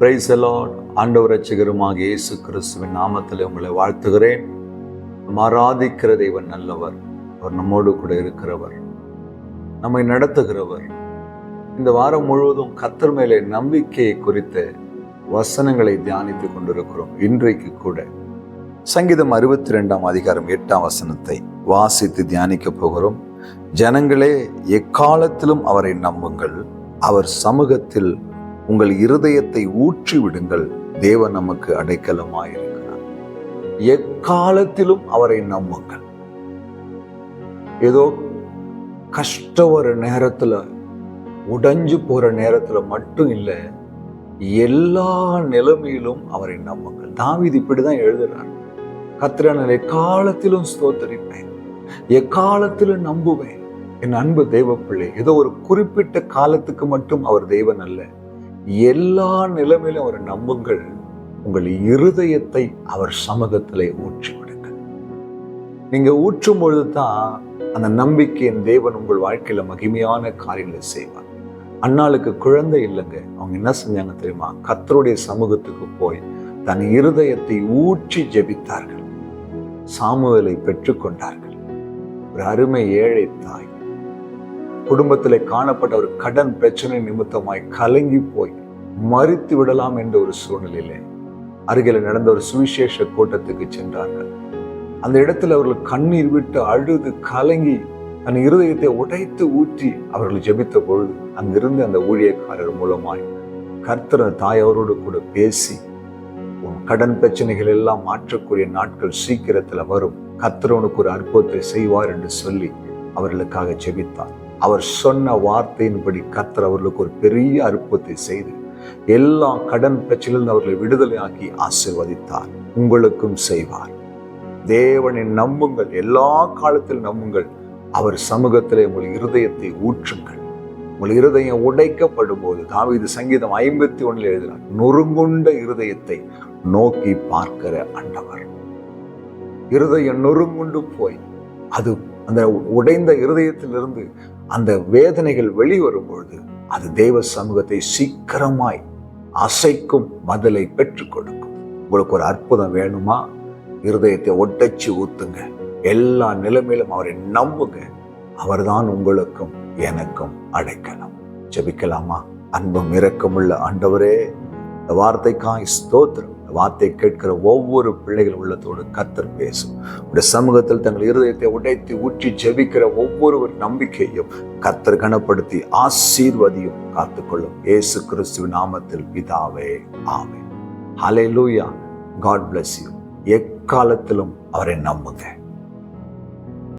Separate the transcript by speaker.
Speaker 1: Price Lord ஆண்டவர் ரட்சகருமாக இயேசு கிறிஸ்துவின் நாமத்தில் உங்களை வாழ்த்துகிறேன். மராதிக்கிற தெய்வன் நல்லவர். அவர் நம்மோடு கூட இருக்கிறவர். நம்மை நடத்துகிறவர். இந்த வாரம் முழுவதும் கத்தர் மேலே நம்பிக்கையை குறித்த வசனங்களை தியானித்துக் கொண்டிருக்கிறோம். இன்றைக்கு கூட. சங்கீதம் அறுபத்தி ரெண்டாம் அதிகாரம் எட்டாம் வசனத்தை வாசித்து தியானிக்க போகிறோம். ஜனங்களே எக்காலத்திலும் அவரை நம்புங்கள். அவர் சமூகத்தில் உங்கள் இருதயத்தை ஊற்றி விடுங்கள். தேவன் நமக்கு அடைக்கலமாயிருக்கிறார். எக்காலத்திலும் அவரை நம்புங்கள். ஏதோ கஷ்ட ஒரு நேரத்தில் உடைஞ்சு போற நேரத்தில் மட்டும் இல்லை எல்லா நிலைமையிலும் அவரை நம்புங்கள். தாவீது இப்படிதான் எழுதுறார். கத்திரன் எக்காலத்திலும் ஸ்தோத்தரிப்பேன். எக்காலத்திலும் நம்புவேன். என் அன்பு தெய்வ பிள்ளை ஏதோ ஒரு குறிப்பிட்ட காலத்துக்கு மட்டும் அவர் தெய்வன் அல்ல. எல்லா நிலைமையிலும் அவர் நம்புங்கள். உங்கள் இருதயத்தை அவர் சமூகத்திலே ஊற்றி விடுங்கள் நீங்க ஊற்றும் பொழுது தான் அந்த நம்பிக்கையின் தேவன் உங்கள் வாழ்க்கையில மகிமையான காரியங்களை செய்வார். அண்ணாளுக்கு குழந்தை இல்லைங்க. அவங்க என்ன செஞ்சாங்க தெரியுமா? கத்தருடைய சமூகத்துக்கு போய் தன் இருதயத்தை ஊற்றி ஜெபித்தார்கள். சாமுவேலை பெற்றுக்கொண்டார்கள். ஒரு அருமை ஏழை தாய் குடும்பத்திலே காணப்பட்ட ஒரு கடன் பிரச்சனை நிமித்தமாய் கலங்கி போய் மறித்து விடலாம் என்ற ஒரு சூழ்நிலையிலே அருகில் நடந்த ஒரு சுவிசேஷ கூட்டத்துக்கு சென்றார்கள். அந்த இடத்துல அவர்கள் கண்ணீர் விட்டு அழுது கலங்கி தன் இருதயத்தை உடைத்து ஊற்றி அவர்கள் ஜெபித்த பொழுது அங்கிருந்து அந்த ஊழியக்காரர் மூலமாய் கர்த்தர் தாயவரோடு கூட பேசி உன் கடன் பிரச்சனைகள் எல்லாம் மாற்றக்கூடிய நாட்கள் சீக்கிரத்தில் வரும். கர்த்தரவனுக்கு ஒரு அற்புதத்தை செய்வார் என்று சொல்லி அவர்களுக்காக ஜெபித்தார். அவர் சொன்ன வார்த்தையின்படி கத்தர் அவர்களுக்கு ஒரு பெரிய அற்புதத்தை செய்து எல்லா கடன் பிரச்சனையிலிருந்து அவர்களை விடுதலையாக்கி ஆசிர்வதித்தார். உங்களுக்கும் செய்வார். தேவனை நம்புங்கள். எல்லா காலத்தில் நம்புங்கள். அவர் சமூகத்திலே உங்கள் இருதயத்தை ஊற்றுங்கள். உங்கள் இருதயம் உடைக்கப்படும் போது தாவீது சங்கீதம் ஐம்பத்தி ஒன்றில் எழுதினார் நொறுங்குண்ட இருதயத்தை நோக்கி பார்க்கிற அண்டவர். இருதயம் நொறுங்குண்டு போய் அது அந்த உடைந்த இருதயத்திலிருந்து அந்த வேதனைகள் வெளிவரும் பொழுது அது தேவ சமூகத்தை சீக்கிரமாய் அசைக்கும் மதலை பெற்றுக் கொடுக்கும். உங்களுக்கு ஒரு அற்புதம் வேணுமா? இருதயத்தை ஒட்டச்சு ஊத்துங்க. எல்லா நிலைமையிலும் அவரை நம்புங்க. அவர்தான் உங்களுக்கும் எனக்கும் அடைக்கலாம். ஜபிக்கலாமா? அன்பும் இரக்கமுள்ள ஆண்டவரே இந்த வார்த்தைக்காய் ஸ்தோத்திரம். வார்த்தை கேட்கிற ஒவ்வொரு பிள்ளைகள் உள்ளத்தோடு கத்தர் பேசும். உடைய சமூகத்தில் தங்கள் இருதயத்தை உடைத்து ஊற்றி ஜெபிக்கிற ஒவ்வொருவர் நம்பிக்கையும் கத்தர் கனப்படுத்தி ஆசீர்வதியும் காத்துக்கொள்ளும். ஏசு கிறிஸ்துவ நாமத்தில் பிதாவே ஆமே ஹலே லூயா காட் பிளஸ் யூ எக்காலத்திலும் அவரை நம்புங்க.